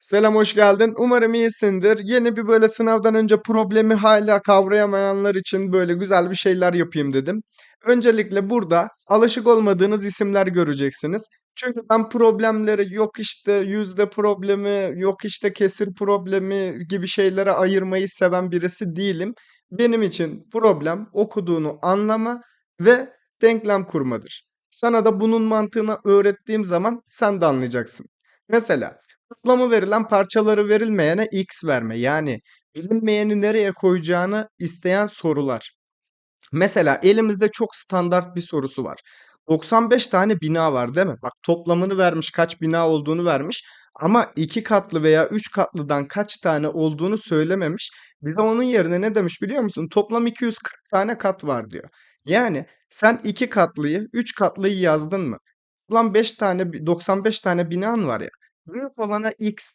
Selam, hoş geldin. Umarım iyisindir. Yeni bir böyle sınavdan önce problemi hala kavrayamayanlar için böyle güzel bir şeyler yapayım dedim. Öncelikle burada alışık olmadığınız isimler göreceksiniz. Çünkü ben problemleri yok işte yüzde problemi, yok işte kesir problemi gibi şeylere ayırmayı seven birisi değilim. Benim için problem okuduğunu anlama ve denklem kurmadır. Sana da bunun mantığını öğrettiğim zaman sen de anlayacaksın. Mesela Toplamı verilen parçaları verilmeyene x verme. Yani bilinmeyeni nereye koyacağını isteyen sorular. Mesela elimizde çok standart bir sorusu var. 95 tane bina var değil mi? Bak toplamını vermiş, kaç bina olduğunu vermiş ama iki katlı veya üç katlıdan kaç tane olduğunu söylememiş. Bize onun yerine ne demiş biliyor musun? Toplam 240 tane kat var diyor. Yani sen iki katlıyı, üç katlıyı yazdın mı? Toplam 5 tane, 95 tane binan var ya. Büyük olana x.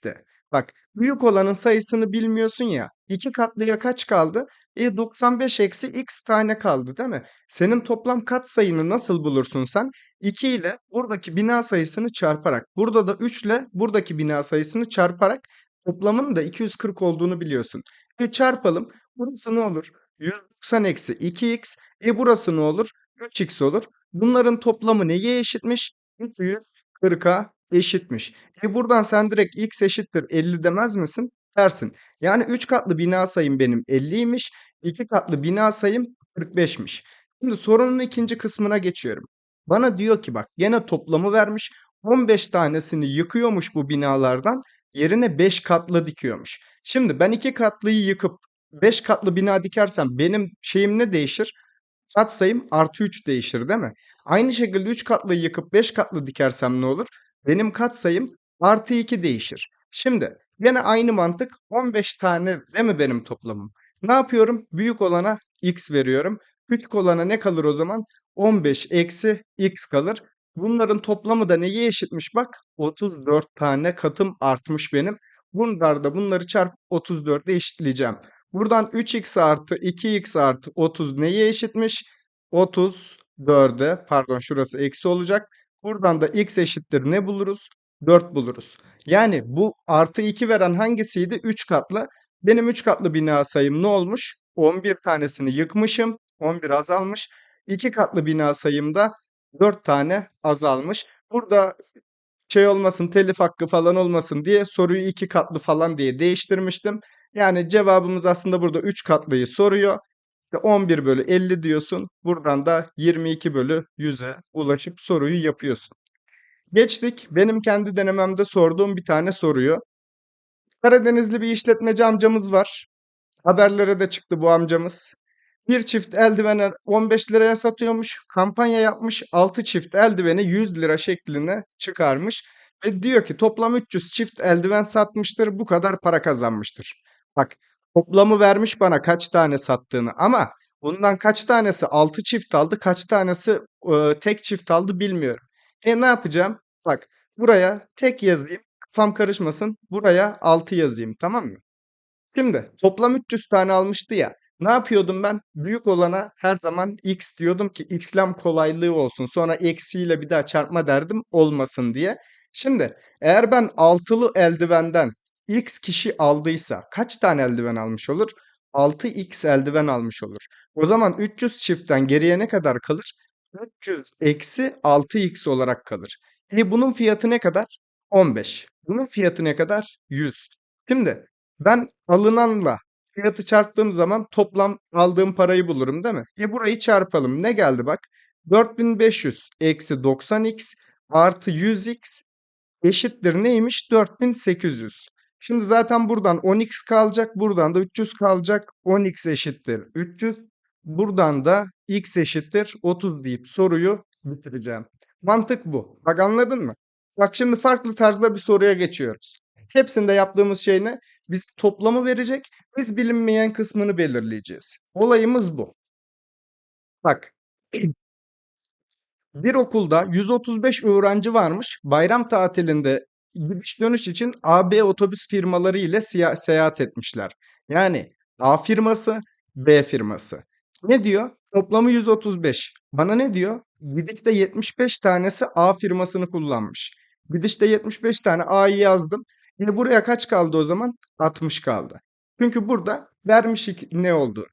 Bak büyük olanın sayısını bilmiyorsun ya. 2 katlıya kaç kaldı? E 95 eksi x tane kaldı değil mi? Senin toplam kat sayını nasıl bulursun sen? 2 ile buradaki bina sayısını çarparak. Burada da 3 ile buradaki bina sayısını çarparak toplamın da 240 olduğunu biliyorsun. E çarpalım. Burası ne olur? 190 eksi 2x. E burası ne olur? 3x olur. Bunların toplamı neye eşitmiş? 240'a eşitmiş. E buradan sen direkt x eşittir 50 demez misin? Dersin. Yani 3 katlı bina sayım benim 50'ymiş. 2 katlı bina sayım 45'miş. Şimdi sorunun ikinci kısmına geçiyorum. Bana diyor ki bak gene toplamı vermiş. 15 tanesini yıkıyormuş bu binalardan. Yerine 5 katlı dikiyormuş. Şimdi ben 2 katlıyı yıkıp 5 katlı bina dikersem benim şeyim ne değişir? Kat sayım artı 3 değişir değil mi? Aynı şekilde 3 katlıyı yıkıp 5 katlı dikersem ne olur? Benim katsayım artı 2 değişir. Şimdi yine aynı mantık 15 tane değil mi benim toplamım? Ne yapıyorum? Büyük olana x veriyorum. Küçük olana ne kalır o zaman? 15 eksi x kalır. Bunların toplamı da neye eşitmiş bak? 34 tane katım artmış benim. Bunlar da bunları çarp 34'e eşitleyeceğim. Buradan 3x artı 2x artı 30 neye eşitmiş? 34'e pardon şurası eksi olacak. Buradan da x eşittir ne buluruz? 4 buluruz. Yani bu artı 2 veren hangisiydi? 3 katlı. Benim 3 katlı bina sayım ne olmuş? 11 tanesini yıkmışım. 11 azalmış. 2 katlı bina sayımda 4 tane azalmış. Burada şey olmasın telif hakkı falan olmasın diye soruyu 2 katlı falan diye değiştirmiştim. Yani cevabımız aslında burada 3 katlıyı soruyor. 11 bölü 50 diyorsun. Buradan da 22 bölü 100'e ulaşıp soruyu yapıyorsun. Geçtik. Benim kendi denememde sorduğum bir tane soruyu. Karadenizli bir işletmeci amcamız var. Haberlere de çıktı bu amcamız. Bir çift eldiveni 15 liraya satıyormuş. Kampanya yapmış. 6 çift eldiveni 100 lira şeklinde çıkarmış. Ve diyor ki toplam 300 çift eldiven satmıştır. Bu kadar para kazanmıştır. Bak toplamı vermiş bana kaç tane sattığını ama bundan kaç tanesi 6 çift aldı, kaç tanesi e, tek çift aldı bilmiyorum. E ne yapacağım? Bak buraya tek yazayım. Kafam karışmasın. Buraya 6 yazayım tamam mı? Şimdi toplam 300 tane almıştı ya. Ne yapıyordum ben? Büyük olana her zaman x diyordum ki işlem kolaylığı olsun. Sonra eksiyle bir daha çarpma derdim olmasın diye. Şimdi eğer ben altılı eldivenden x kişi aldıysa kaç tane eldiven almış olur? 6x eldiven almış olur. O zaman 300 çiftten geriye ne kadar kalır? 300 eksi 6x olarak kalır. E bunun fiyatı ne kadar? 15. Bunun fiyatı ne kadar? 100. Şimdi ben alınanla fiyatı çarptığım zaman toplam aldığım parayı bulurum değil mi? E burayı çarpalım. Ne geldi bak? 4500 eksi 90x artı 100x eşittir neymiş? 4800. Şimdi zaten buradan 10x kalacak. Buradan da 300 kalacak. 10x eşittir 300. Buradan da x eşittir 30 deyip soruyu bitireceğim. Mantık bu. Bak anladın mı? Bak şimdi farklı tarzda bir soruya geçiyoruz. Hepsinde yaptığımız şey ne? Biz toplamı verecek, biz bilinmeyen kısmını belirleyeceğiz. Olayımız bu. Bak. Bir okulda 135 öğrenci varmış. Bayram tatilinde gidiş dönüş için AB otobüs firmaları ile seyahat etmişler. Yani A firması, B firması. Ne diyor? Toplamı 135. Bana ne diyor? Gidişte 75 tanesi A firmasını kullanmış. Gidişte 75 tane A'yı yazdım. E buraya kaç kaldı o zaman? 60 kaldı. Çünkü burada vermiş ne olduğunu.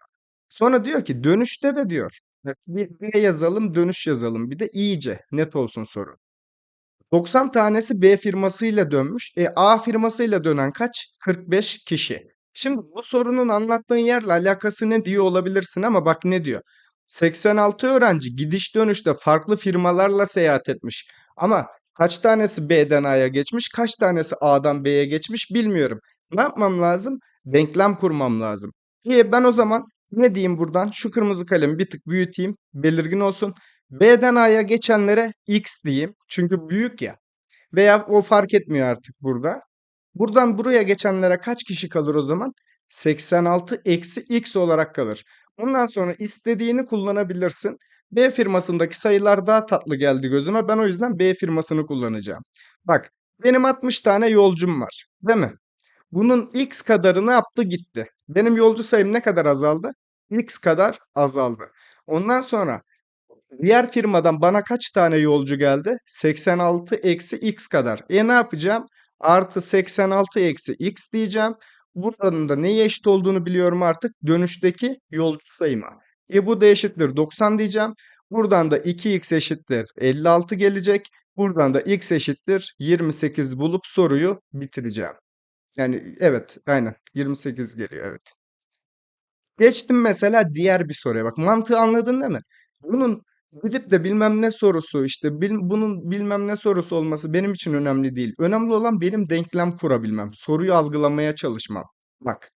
Sonra diyor ki dönüşte de diyor. Bir B yazalım, dönüş yazalım. Bir de iyice net olsun soru. 90 tanesi B firmasıyla dönmüş. E A firmasıyla dönen kaç? 45 kişi. Şimdi bu sorunun anlattığın yerle alakası ne diyor olabilirsin ama bak ne diyor. 86 öğrenci gidiş dönüşte farklı firmalarla seyahat etmiş. Ama kaç tanesi B'den A'ya geçmiş, kaç tanesi A'dan B'ye geçmiş bilmiyorum. Ne yapmam lazım? Denklem kurmam lazım. İyi ben o zaman ne diyeyim buradan? Şu kırmızı kalemi bir tık büyüteyim, belirgin olsun. B'den A'ya geçenlere X diyeyim. Çünkü büyük ya. Veya o fark etmiyor artık burada. Buradan buraya geçenlere kaç kişi kalır o zaman? 86 eksi X olarak kalır. Bundan sonra istediğini kullanabilirsin. B firmasındaki sayılar daha tatlı geldi gözüme. Ben o yüzden B firmasını kullanacağım. Bak benim 60 tane yolcum var. Değil mi? Bunun X kadarını yaptı gitti. Benim yolcu sayım ne kadar azaldı? X kadar azaldı. Ondan sonra Diğer firmadan bana kaç tane yolcu geldi? 86 eksi x kadar. E ne yapacağım? Artı 86 eksi x diyeceğim. Buranın da neye eşit olduğunu biliyorum artık. Dönüşteki yolcu sayıma. E bu da eşittir 90 diyeceğim. Buradan da 2x eşittir 56 gelecek. Buradan da x eşittir 28 bulup soruyu bitireceğim. Yani evet aynen 28 geliyor evet. Geçtim mesela diğer bir soruya bak. Mantığı anladın değil mi? Bunun gidip de bilmem ne sorusu işte bil- bunun bilmem ne sorusu olması benim için önemli değil. Önemli olan benim denklem kurabilmem. Soruyu algılamaya çalışmam. Bak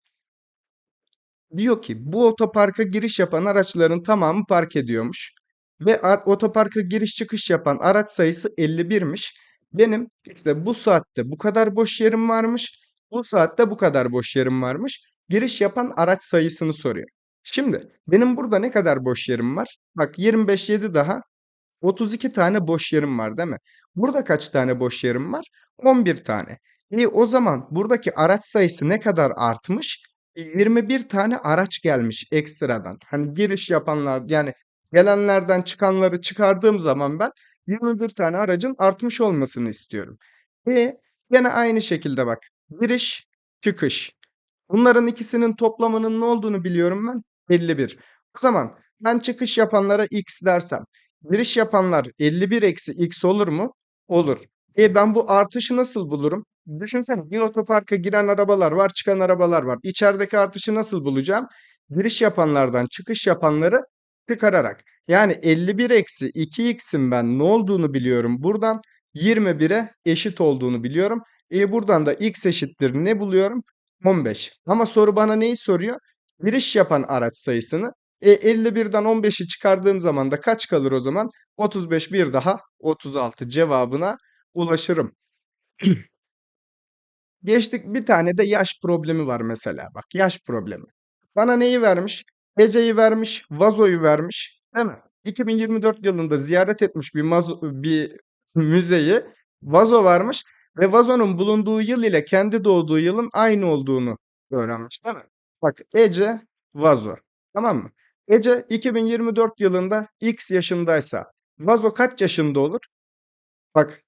diyor ki bu otoparka giriş yapan araçların tamamı park ediyormuş. Ve otoparka giriş çıkış yapan araç sayısı 51'miş. Benim işte bu saatte bu kadar boş yerim varmış. Bu saatte bu kadar boş yerim varmış. Giriş yapan araç sayısını soruyor. Şimdi benim burada ne kadar boş yerim var? Bak 25 7 daha 32 tane boş yerim var değil mi? Burada kaç tane boş yerim var? 11 tane. İyi o zaman buradaki araç sayısı ne kadar artmış? E, 21 tane araç gelmiş ekstradan. Hani giriş yapanlar yani gelenlerden çıkanları çıkardığım zaman ben 21 tane aracın artmış olmasını istiyorum. E gene aynı şekilde bak. Giriş, çıkış. Bunların ikisinin toplamının ne olduğunu biliyorum ben. 51. O zaman ben çıkış yapanlara x dersem giriş yapanlar 51 eksi x olur mu? Olur. E ben bu artışı nasıl bulurum? Düşünsene bir otoparka giren arabalar var, çıkan arabalar var. İçerideki artışı nasıl bulacağım? Giriş yapanlardan çıkış yapanları çıkararak. Yani 51 eksi 2x'in ben ne olduğunu biliyorum. Buradan 21'e eşit olduğunu biliyorum. E buradan da x eşittir ne buluyorum? 15. Ama soru bana neyi soruyor? Giriş yapan araç sayısını. E 51'den 15'i çıkardığım zaman da kaç kalır o zaman? 35 bir daha 36 cevabına ulaşırım. Geçtik bir tane de yaş problemi var mesela. Bak yaş problemi. Bana neyi vermiş? Ece'yi vermiş, vazoyu vermiş. Değil mi? 2024 yılında ziyaret etmiş bir, mazo, bir müzeyi vazo varmış ve vazonun bulunduğu yıl ile kendi doğduğu yılın aynı olduğunu öğrenmiş değil mi? Bak Ece vazo. Tamam mı? Ece 2024 yılında X yaşındaysa vazo kaç yaşında olur? Bak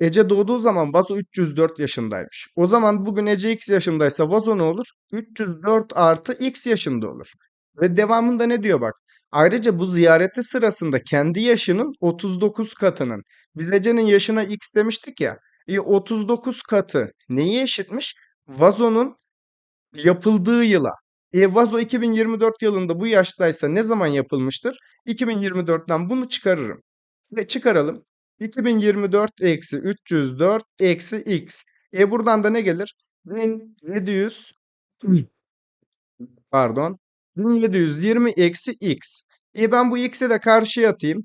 Ece doğduğu zaman Vazo 304 yaşındaymış. O zaman bugün Ece X yaşındaysa Vazo ne olur? 304 artı X yaşında olur. Ve devamında ne diyor bak. Ayrıca bu ziyareti sırasında kendi yaşının 39 katının. Biz Ece'nin yaşına X demiştik ya. E 39 katı neyi eşitmiş? Vazo'nun yapıldığı yıla. E Vazo 2024 yılında bu yaştaysa ne zaman yapılmıştır? 2024'ten bunu çıkarırım. Ve çıkaralım. 2024 eksi 304 eksi x. E buradan da ne gelir? 1700 pardon 1720 eksi x. E ben bu x'i de karşıya atayım.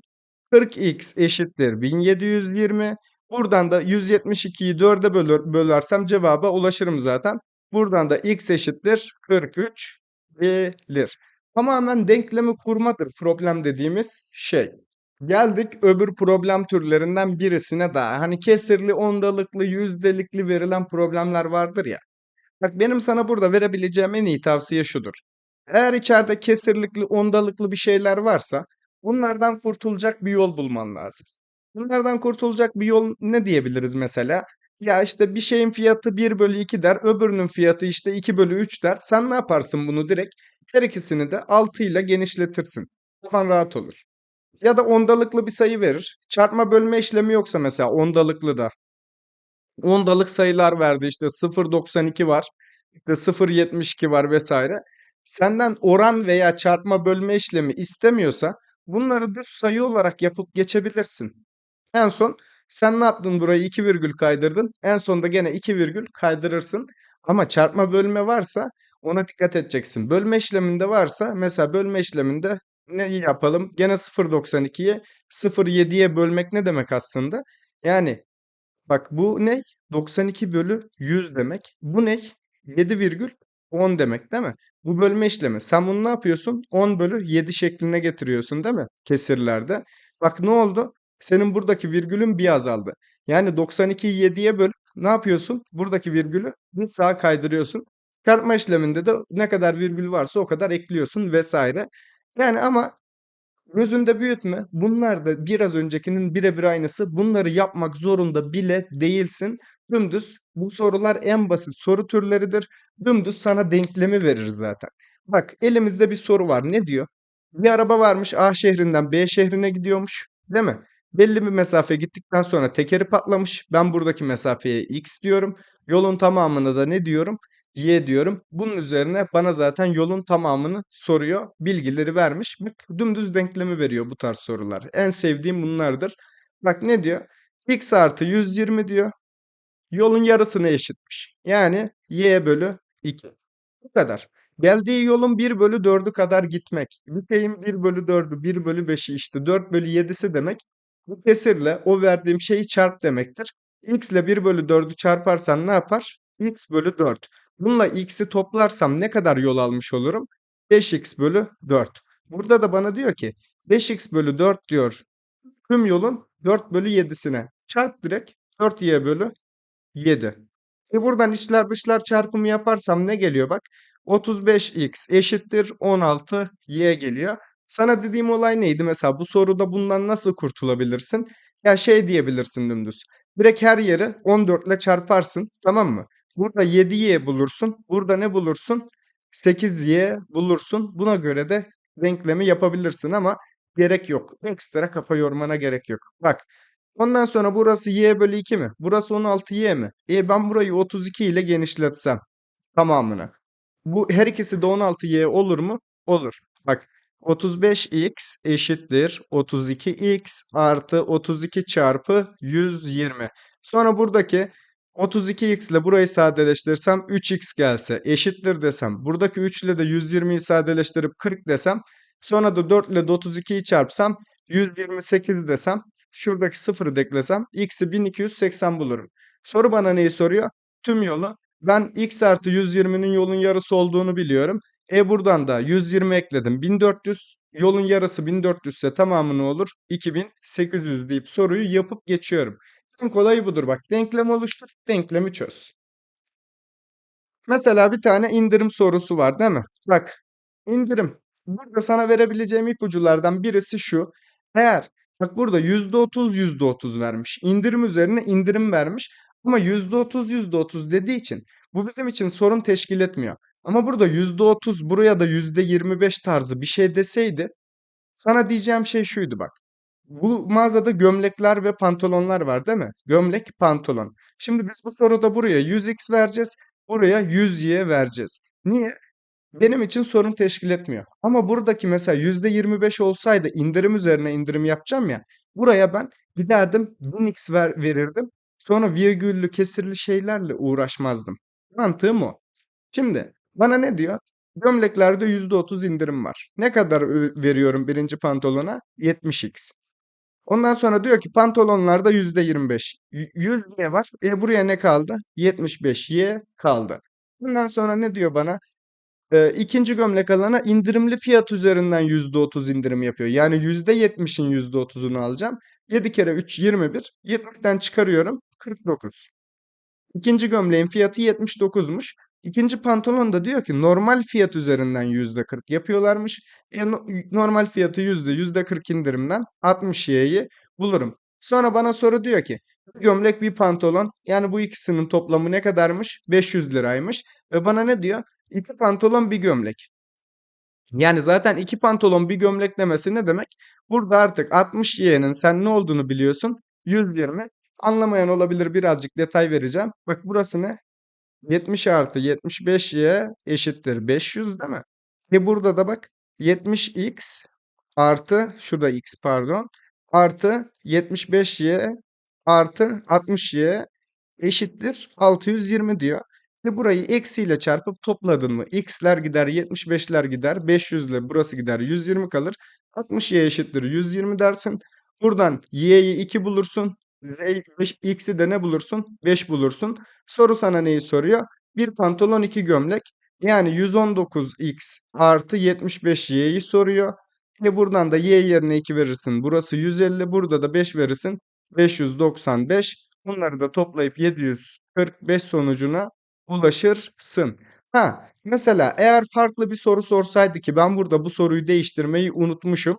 40x eşittir 1720. Buradan da 172'yi 4'e bölür, bölersem cevaba ulaşırım zaten. Buradan da x eşittir 43 gelir. Tamamen denklemi kurmadır problem dediğimiz şey. Geldik öbür problem türlerinden birisine daha. Hani kesirli, ondalıklı, yüzdelikli verilen problemler vardır ya. Bak benim sana burada verebileceğim en iyi tavsiye şudur. Eğer içeride kesirlikli, ondalıklı bir şeyler varsa bunlardan kurtulacak bir yol bulman lazım. Bunlardan kurtulacak bir yol ne diyebiliriz mesela? Ya işte bir şeyin fiyatı 1 bölü 2 der, öbürünün fiyatı işte 2 bölü 3 der. Sen ne yaparsın bunu direkt? Her ikisini de 6 ile genişletirsin. Kafan rahat olur. Ya da ondalıklı bir sayı verir. Çarpma bölme işlemi yoksa mesela ondalıklı da. Ondalık sayılar verdi işte 0.92 var, işte 0.72 var vesaire. Senden oran veya çarpma bölme işlemi istemiyorsa bunları düz sayı olarak yapıp geçebilirsin. En son sen ne yaptın burayı 2 virgül kaydırdın. En sonunda gene 2 virgül kaydırırsın. Ama çarpma bölme varsa ona dikkat edeceksin. Bölme işleminde varsa mesela bölme işleminde ne yapalım? Gene 0.92'yi 0.7'ye bölmek ne demek aslında? Yani bak bu ne? 92 bölü 100 demek. Bu ne? 7,10 demek değil mi? Bu bölme işlemi. Sen bunu ne yapıyorsun? 10 bölü 7 şekline getiriyorsun değil mi? Kesirlerde. Bak ne oldu? Senin buradaki virgülün bir azaldı. Yani 92'yi 7'ye böl. Ne yapıyorsun? Buradaki virgülü bir sağa kaydırıyorsun. Çarpma işleminde de ne kadar virgül varsa o kadar ekliyorsun vesaire. Yani ama gözünde büyütme. Bunlar da biraz öncekinin birebir aynısı. Bunları yapmak zorunda bile değilsin. Dümdüz bu sorular en basit soru türleridir. Dümdüz sana denklemi verir zaten. Bak elimizde bir soru var. Ne diyor? Bir araba varmış A şehrinden B şehrine gidiyormuş. Değil mi? Belli bir mesafe gittikten sonra tekeri patlamış. Ben buradaki mesafeye x diyorum. Yolun tamamını da ne diyorum? Y diyorum. Bunun üzerine bana zaten yolun tamamını soruyor. Bilgileri vermiş. Bak dümdüz denklemi veriyor bu tarz sorular. En sevdiğim bunlardır. Bak ne diyor? x artı 120 diyor. Yolun yarısına eşitmiş. Yani y bölü 2. Bu kadar. Geldiği yolun 1 bölü 4'ü kadar gitmek. Bir şeyin 1 bölü 4'ü, 1 bölü 5'i işte 4 bölü 7'si demek. Bu kesirle o verdiğim şeyi çarp demektir. x ile 1 bölü 4'ü çarparsan ne yapar? x bölü 4. Bununla x'i toplarsam ne kadar yol almış olurum? 5x bölü 4. Burada da bana diyor ki 5x bölü 4 diyor tüm yolun 4 bölü 7'sine. Çarp direkt 4y bölü 7. E buradan içler dışlar çarpımı yaparsam ne geliyor bak? 35x eşittir 16y geliyor. Sana dediğim olay neydi? Mesela bu soruda bundan nasıl kurtulabilirsin? Ya şey diyebilirsin dümdüz. Direkt her yeri 14 ile çarparsın. Tamam mı? Burada 7y bulursun. Burada ne bulursun? 8y bulursun. Buna göre de denklemi yapabilirsin ama gerek yok. Ekstra kafa yormana gerek yok. Bak Ondan sonra burası y bölü 2 mi? Burası 16y mi? E ben burayı 32 ile genişletsem tamamını. Bu her ikisi de 16y olur mu? Olur. Bak 35x eşittir 32x artı 32 çarpı 120. Sonra buradaki 32x ile burayı sadeleştirirsem 3x gelse eşittir desem. Buradaki 3 ile de 120'yi sadeleştirip 40 desem. Sonra da 4 ile de 32'yi çarpsam 128 desem. Şuradaki sıfırı da eklesem x'i 1280 bulurum. Soru bana neyi soruyor? Tüm yolu. Ben x artı 120'nin yolun yarısı olduğunu biliyorum. E buradan da 120 ekledim. 1400. Yolun yarısı 1400 ise tamamı ne olur? 2800 deyip soruyu yapıp geçiyorum. En kolayı budur bak. Denklem oluştur. Denklemi çöz. Mesela bir tane indirim sorusu var değil mi? Bak indirim. Burada sana verebileceğim ipuculardan birisi şu. Eğer bak burada %30 %30 vermiş. İndirim üzerine indirim vermiş. Ama %30 %30 dediği için bu bizim için sorun teşkil etmiyor. Ama burada %30 buraya da %25 tarzı bir şey deseydi sana diyeceğim şey şuydu bak. Bu mağazada gömlekler ve pantolonlar var değil mi? Gömlek, pantolon. Şimdi biz bu soruda buraya 100x vereceğiz. Buraya 100y vereceğiz. Niye? Benim için sorun teşkil etmiyor. Ama buradaki mesela %25 olsaydı indirim üzerine indirim yapacağım ya. Buraya ben giderdim 1000x ver, verirdim. Sonra virgüllü kesirli şeylerle uğraşmazdım. Mantığım o. Şimdi bana ne diyor? Gömleklerde %30 indirim var. Ne kadar veriyorum birinci pantolona? 70x. Ondan sonra diyor ki pantolonlarda %25. 100y var. E buraya ne kaldı? 75y kaldı. Bundan sonra ne diyor bana? E, ikinci gömlek alana indirimli fiyat üzerinden %30 indirim yapıyor. Yani %70'in %30'unu alacağım. 7 kere 3 21. 70'ten çıkarıyorum. 49. İkinci gömleğin fiyatı 79'muş. İkinci pantolon da diyor ki normal fiyat üzerinden %40 yapıyorlarmış. E, normal fiyatı yüzde 40 indirimden 60 y'yi bulurum. Sonra bana soru diyor ki gömlek bir pantolon. Yani bu ikisinin toplamı ne kadarmış? 500 liraymış. Ve bana ne diyor? İki pantolon bir gömlek. Yani zaten iki pantolon bir gömlek demesi ne demek? Burada artık 60 y'nin sen ne olduğunu biliyorsun. 120. Anlamayan olabilir birazcık detay vereceğim. Bak burası ne? 70 artı 75y eşittir 500 değil mi? Ve burada da bak 70x artı şurada x pardon artı 75y artı 60y eşittir 620 diyor. Ve burayı eksiyle çarpıp topladın mı? X'ler gider, 75'ler gider, 500 ile burası gider, 120 kalır. 60y eşittir 120 dersin. Buradan y'yi 2 bulursun. Z, x'i de ne bulursun? 5 bulursun. Soru sana neyi soruyor? Bir pantolon iki gömlek. Yani 119x artı 75y'yi soruyor. Ve buradan da y yerine 2 verirsin. Burası 150. Burada da 5 verirsin. 595. Bunları da toplayıp 745 sonucuna ulaşırsın. Ha, mesela eğer farklı bir soru sorsaydı ki ben burada bu soruyu değiştirmeyi unutmuşum.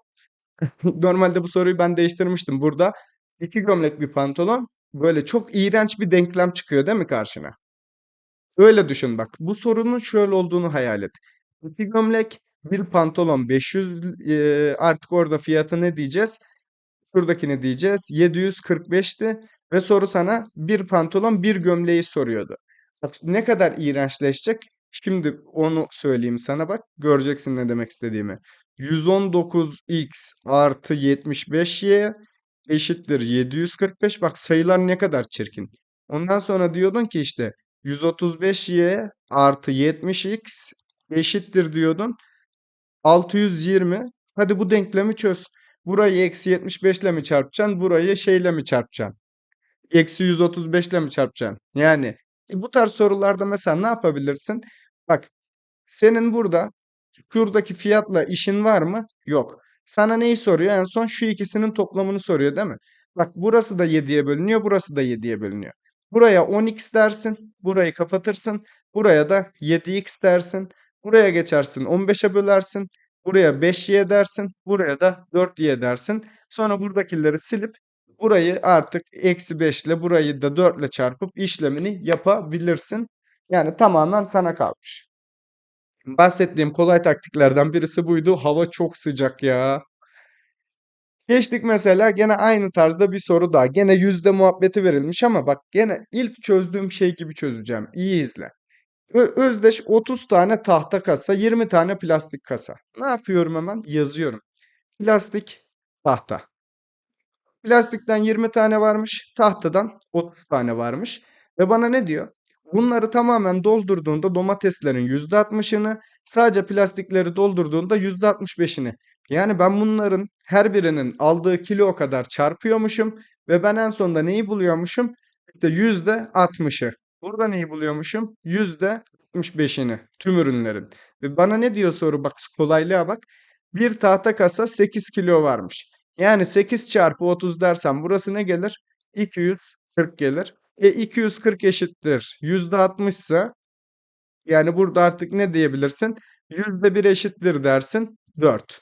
Normalde bu soruyu ben değiştirmiştim. Burada iki gömlek bir pantolon böyle çok iğrenç bir denklem çıkıyor değil mi karşına? Öyle düşün bak. Bu sorunun şöyle olduğunu hayal et. İki gömlek bir pantolon 500 eee, artık orada fiyatı ne diyeceğiz? Şuradakini diyeceğiz. 745'ti ve soru sana bir pantolon bir gömleği soruyordu. Bak ne kadar iğrençleşecek. Şimdi onu söyleyeyim sana bak. Göreceksin ne demek istediğimi. 119x artı 75y eşittir 745. Bak sayılar ne kadar çirkin. Ondan sonra diyordun ki işte 135y artı 70x eşittir diyordun. 620. Hadi bu denklemi çöz. Burayı eksi 75 ile mi çarpacaksın? Burayı şeyle mi çarpacaksın? Eksi 135 ile mi çarpacaksın? Yani e, bu tarz sorularda mesela ne yapabilirsin? Bak senin burada şuradaki fiyatla işin var mı? Yok. Sana neyi soruyor? En son şu ikisinin toplamını soruyor değil mi? Bak burası da 7'ye bölünüyor, burası da 7'ye bölünüyor. Buraya 10x dersin, burayı kapatırsın. Buraya da 7x dersin. Buraya geçersin 15'e bölersin. Buraya 5y dersin. Buraya da 4y dersin. Sonra buradakileri silip burayı artık eksi 5 ile burayı da 4 ile çarpıp işlemini yapabilirsin. Yani tamamen sana kalmış. Bahsettiğim kolay taktiklerden birisi buydu. Hava çok sıcak ya. Geçtik mesela gene aynı tarzda bir soru daha. Gene yüzde muhabbeti verilmiş ama bak gene ilk çözdüğüm şey gibi çözeceğim. İyi izle. Ö- Özdeş 30 tane tahta kasa, 20 tane plastik kasa. Ne yapıyorum hemen? Yazıyorum. Plastik, tahta. Plastikten 20 tane varmış, tahtadan 30 tane varmış. Ve bana ne diyor? Bunları tamamen doldurduğunda domateslerin %60'ını, sadece plastikleri doldurduğunda %65'ini. Yani ben bunların her birinin aldığı kilo kadar çarpıyormuşum ve ben en sonunda neyi buluyormuşum? İşte %60'ı. Burada neyi buluyormuşum? %65'ini tüm ürünlerin. Ve bana ne diyor soru? Bak kolaylığa bak. Bir tahta kasa 8 kilo varmış. Yani 8 çarpı 30 dersem burası ne gelir? 240 gelir. E 240 eşittir. %60 ise yani burada artık ne diyebilirsin? %1 eşittir dersin. 4.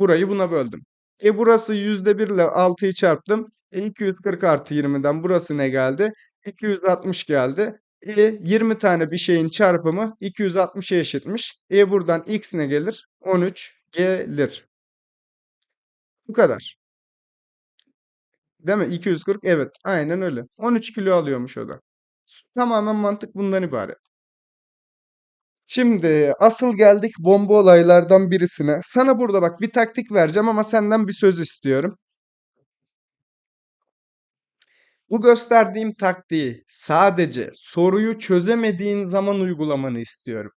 Burayı buna böldüm. E burası %1 ile 6'yı çarptım. E 240 artı 20'den burası ne geldi? 260 geldi. E 20 tane bir şeyin çarpımı 260'a eşitmiş. E buradan x ne gelir? 13 gelir. Bu kadar. Değil mi? 240 evet aynen öyle. 13 kilo alıyormuş o da. Tamamen mantık bundan ibaret. Şimdi asıl geldik bomba olaylardan birisine. Sana burada bak bir taktik vereceğim ama senden bir söz istiyorum. Bu gösterdiğim taktiği sadece soruyu çözemediğin zaman uygulamanı istiyorum.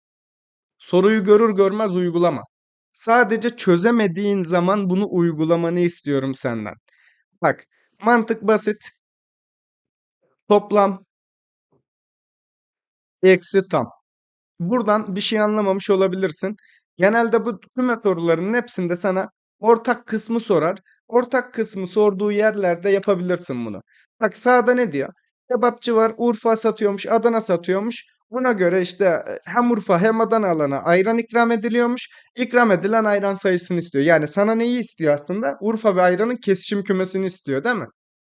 Soruyu görür görmez uygulama. Sadece çözemediğin zaman bunu uygulamanı istiyorum senden. Bak mantık basit. Toplam eksi tam. Buradan bir şey anlamamış olabilirsin. Genelde bu küme sorularının hepsinde sana ortak kısmı sorar. Ortak kısmı sorduğu yerlerde yapabilirsin bunu. Bak sağda ne diyor? Kebapçı var, Urfa satıyormuş, Adana satıyormuş. Buna göre işte e, hem Urfa hem Adana alana ayran ikram ediliyormuş. İkram edilen ayran sayısını istiyor. Yani sana neyi istiyor aslında? Urfa ve ayranın kesişim kümesini istiyor, değil mi?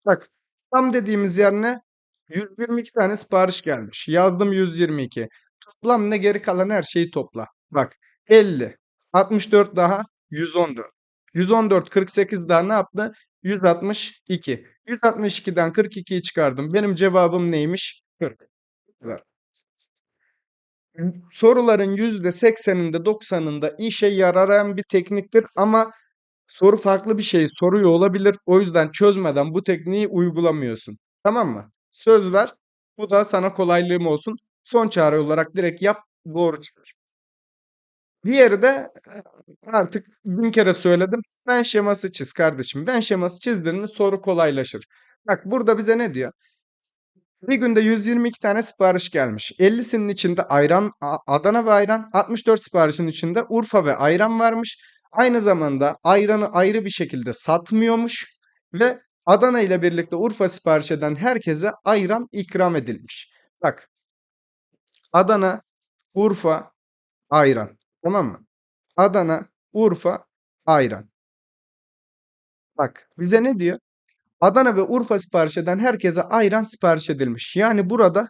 Bak Toplam dediğimiz yer ne? 122 tane sipariş gelmiş. Yazdım 122. Toplam ne? Geri kalan her şeyi topla. Bak 50, 64 daha 114. 114, 48 daha ne yaptı? 162. 162'den 42'yi çıkardım. Benim cevabım neymiş? 40. Güzel. Soruların %80'inde 90'ında işe yarayan bir tekniktir ama soru farklı bir şey soruyor olabilir. O yüzden çözmeden bu tekniği uygulamıyorsun. Tamam mı? Söz ver. Bu da sana kolaylığım olsun. Son çare olarak direkt yap. Doğru çıkar. Diğeri de artık bin kere söyledim. Ven şeması çiz kardeşim. Ven şeması çizdin soru kolaylaşır. Bak burada bize ne diyor? Bir günde 122 tane sipariş gelmiş. 50'sinin içinde ayran, Adana ve ayran, 64 siparişin içinde Urfa ve ayran varmış. Aynı zamanda ayranı ayrı bir şekilde satmıyormuş ve Adana ile birlikte Urfa sipariş eden herkese ayran ikram edilmiş. Bak Adana, Urfa, ayran. Tamam mı? Adana, Urfa, ayran. Bak bize ne diyor? Adana ve Urfa sipariş eden herkese ayran sipariş edilmiş. Yani burada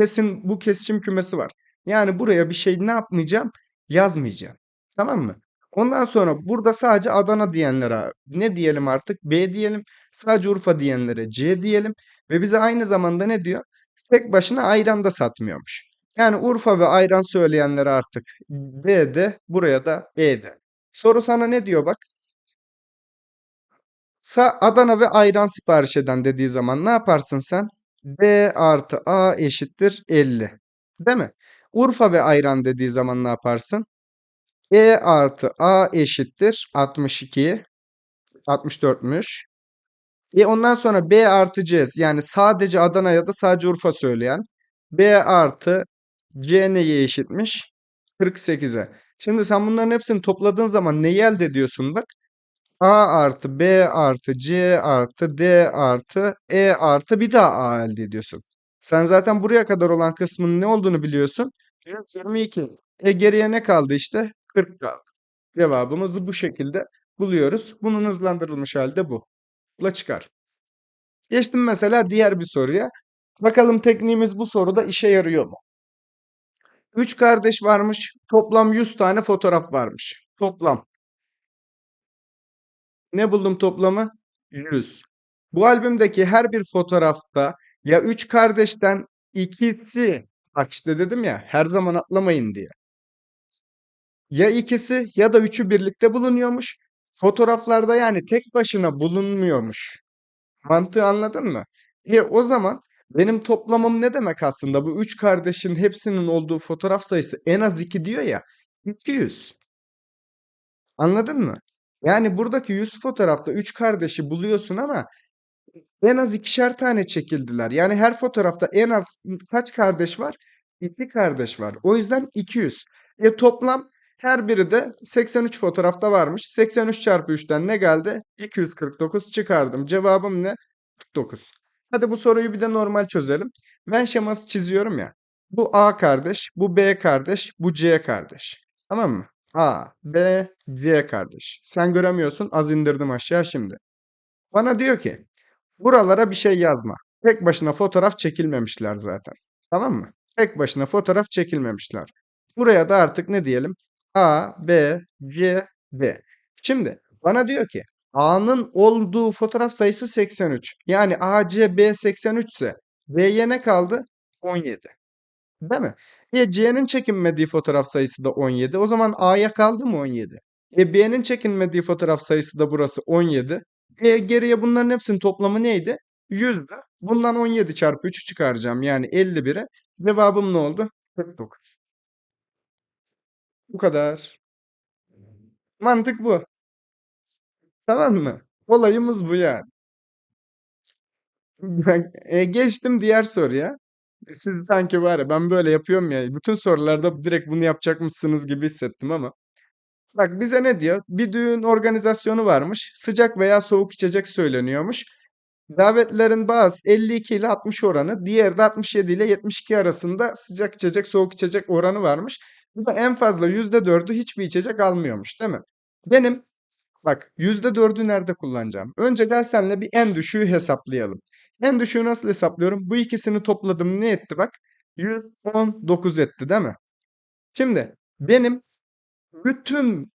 kesin bu kesişim kümesi var. Yani buraya bir şey ne yapmayacağım? Yazmayacağım. Tamam mı? Ondan sonra burada sadece Adana diyenlere ne diyelim artık? B diyelim. Sadece Urfa diyenlere C diyelim. Ve bize aynı zamanda ne diyor? Tek başına ayran da satmıyormuş. Yani Urfa ve ayran söyleyenlere artık B'de, buraya da E'de. Soru sana ne diyor bak? Sa Adana ve ayran sipariş eden dediği zaman ne yaparsın sen? B artı A eşittir 50. Değil mi? Urfa ve ayran dediği zaman ne yaparsın? E artı A eşittir 62. 64'müş. E ondan sonra B artı C yani sadece Adana ya da sadece Urfa söyleyen. B artı C neye eşitmiş? 48'e. Şimdi sen bunların hepsini topladığın zaman neyi elde ediyorsun bak? A artı B artı C artı D artı E artı bir daha A elde ediyorsun. Sen zaten buraya kadar olan kısmın ne olduğunu biliyorsun. 122. E geriye ne kaldı işte? 40 kaldı. Cevabımızı bu şekilde buluyoruz. Bunun hızlandırılmış hali de bu. La çıkar. Geçtim mesela diğer bir soruya. Bakalım tekniğimiz bu soruda işe yarıyor mu? 3 kardeş varmış. Toplam 100 tane fotoğraf varmış. Toplam. Ne buldum toplamı? 100. Bu albümdeki her bir fotoğrafta ya 3 kardeşten ikisi bak işte dedim ya her zaman atlamayın diye. Ya ikisi ya da üçü birlikte bulunuyormuş. Fotoğraflarda yani tek başına bulunmuyormuş. Mantığı anladın mı? E o zaman benim toplamım ne demek aslında? Bu üç kardeşin hepsinin olduğu fotoğraf sayısı en az 2 diyor ya. 200. Anladın mı? Yani buradaki 100 fotoğrafta 3 kardeşi buluyorsun ama en az ikişer tane çekildiler. Yani her fotoğrafta en az kaç kardeş var? 2 kardeş var. O yüzden 200. E toplam her biri de 83 fotoğrafta varmış. 83 çarpı 3'ten ne geldi? 249 çıkardım. Cevabım ne? 49. Hadi bu soruyu bir de normal çözelim. Ben şeması çiziyorum ya. Bu A kardeş, bu B kardeş, bu C kardeş. Tamam mı? A, B, C kardeş. Sen göremiyorsun. Az indirdim aşağı şimdi. Bana diyor ki buralara bir şey yazma. Tek başına fotoğraf çekilmemişler zaten. Tamam mı? Tek başına fotoğraf çekilmemişler. Buraya da artık ne diyelim? A, B, C, D. Şimdi bana diyor ki A'nın olduğu fotoğraf sayısı 83. Yani A, C, B 83 ise B'ye ne kaldı? 17. Değil mi? E C'nin çekinmediği fotoğraf sayısı da 17. O zaman A'ya kaldı mı 17? E B'nin çekinmediği fotoğraf sayısı da burası 17. E geriye bunların hepsinin toplamı neydi? 100'dü. Bundan 17 çarpı 3'ü çıkaracağım. Yani 51'e. Cevabım ne oldu? 49. Bu kadar. Mantık bu. Tamam mı? Olayımız bu yani. E, geçtim diğer soruya. Siz sanki var ya ben böyle yapıyorum ya. Bütün sorularda direkt bunu yapacakmışsınız gibi hissettim ama. Bak bize ne diyor? Bir düğün organizasyonu varmış. Sıcak veya soğuk içecek söyleniyormuş. Davetlerin bazı 52 ile 60 oranı, diğeri de 67 ile 72 arasında sıcak içecek, soğuk içecek oranı varmış. Bu da en fazla %4'ü hiçbir içecek almıyormuş, değil mi? Benim bak %4'ü nerede kullanacağım? Önce gel senle bir en düşüğü hesaplayalım. En düşüğü nasıl hesaplıyorum? Bu ikisini topladım ne etti bak? 119 etti değil mi? Şimdi benim bütün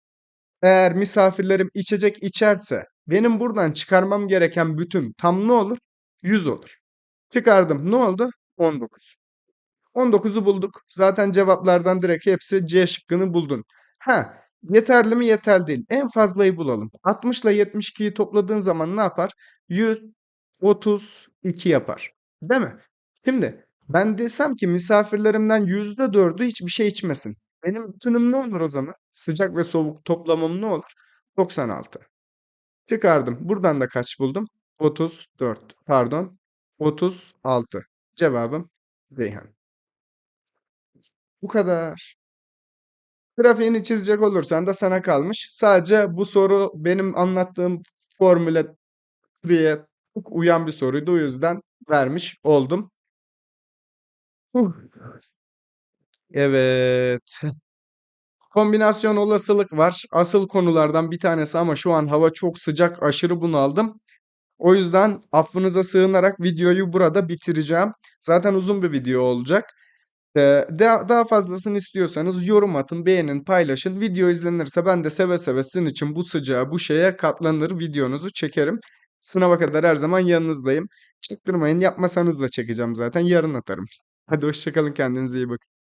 eğer misafirlerim içecek içerse benim buradan çıkarmam gereken bütün tam ne olur? 100 olur. Çıkardım. Ne oldu? 19. 19'u bulduk. Zaten cevaplardan direkt hepsi C şıkkını buldun. Ha, yeterli mi? Yeterli değil. En fazlayı bulalım. 60 ile 72'yi topladığın zaman ne yapar? 132 yapar. Değil mi? Şimdi ben desem ki misafirlerimden %4'ü hiçbir şey içmesin. Benim bütünüm ne olur o zaman? Sıcak ve soğuk toplamım ne olur? 96. Çıkardım. Buradan da kaç buldum? 34. Pardon. 36. Cevabım Reyhan. Bu kadar. Grafiğini çizecek olursan da sana kalmış. Sadece bu soru benim anlattığım formüle diye uyan bir soruydu. O yüzden vermiş oldum. Evet. Kombinasyon olasılık var. Asıl konulardan bir tanesi ama şu an hava çok sıcak, aşırı bunaldım. O yüzden affınıza sığınarak videoyu burada bitireceğim. Zaten uzun bir video olacak. Ee, daha fazlasını istiyorsanız yorum atın, beğenin, paylaşın. Video izlenirse ben de seve seve sizin için bu sıcağa, bu şeye katlanır videonuzu çekerim. Sınava kadar her zaman yanınızdayım. Çaktırmayın, yapmasanız da çekeceğim zaten. Yarın atarım. Hadi hoşçakalın, kendinize iyi bakın.